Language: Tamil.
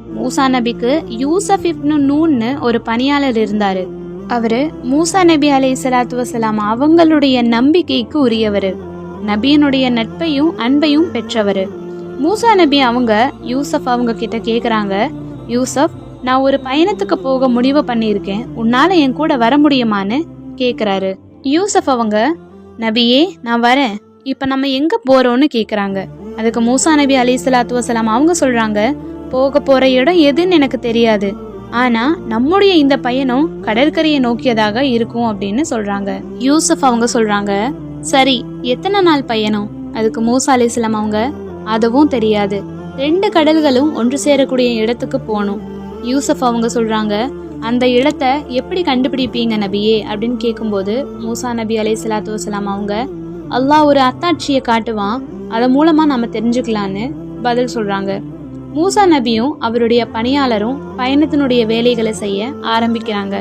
மூசா நபிக்கு யூசப் இப்னு நூன்னு ஒரு பணியாளர் இருந்தாரு. அவரு மூசா நபி அலை சலாத்து வசலாம் அவங்களுடைய நம்பிக்கைக்கு உரியவர். நபியினுடைய நட்பையும் அன்பையும் பெற்றவர். மூசா நபி அவங்க யூசப் அவங்க கிட்ட கேக்குறாங்க யூசப் நான் ஒரு பயணத்துக்கு போக முடிவு பண்ணியிருக்கேன். உன்னால என் கூட வர முடியுமான்னு? கேக்குறாரு. யூசப் அவங்க நபியே நான் வரேன். இப்ப நம்ம எங்க போறோம்னு கேக்குறாங்க. அதுக்கு மூசா நபி அலி சலாத்து வசலாம் அவங்க சொல்றாங்க போக போற இடம் எதுன்னு எனக்கு தெரியாது. ஆனா நம்முடைய இந்த பயணம் கடற்கரையை நோக்கியதாக இருக்கும் அப்படின்னு சொல்றாங்க. யூசப் அவங்க சொல்றாங்க சரி எத்தனை நாள் பயணம்? அதுக்கு மூசா அலிஸ்லாம் அவங்க. அதுவும் தெரியாது. ரெண்டு கடல்களும் ஒன்று சேரக்கூடிய இடத்துக்கு போகணும். யூசப் அவங்க சொல்றாங்க அந்த இடத்த எப்படி கண்டுபிடிப்பீங்க நபியே? அப்படின்னு கேட்கும்போது மூசா நபி அலை சலாத்து வசலாம் அவங்க அல்லாஹ் ஒரு அத்தாட்சியை காட்டுவான். அதன் மூலமா நம்ம தெரிஞ்சுக்கலான்னு பதில் சொல்றாங்க. மூசா நபியும் அவருடைய பணியாளரும் பயணத்தினுடைய வேலைகளை செய்ய ஆரம்பிக்கிறாங்க.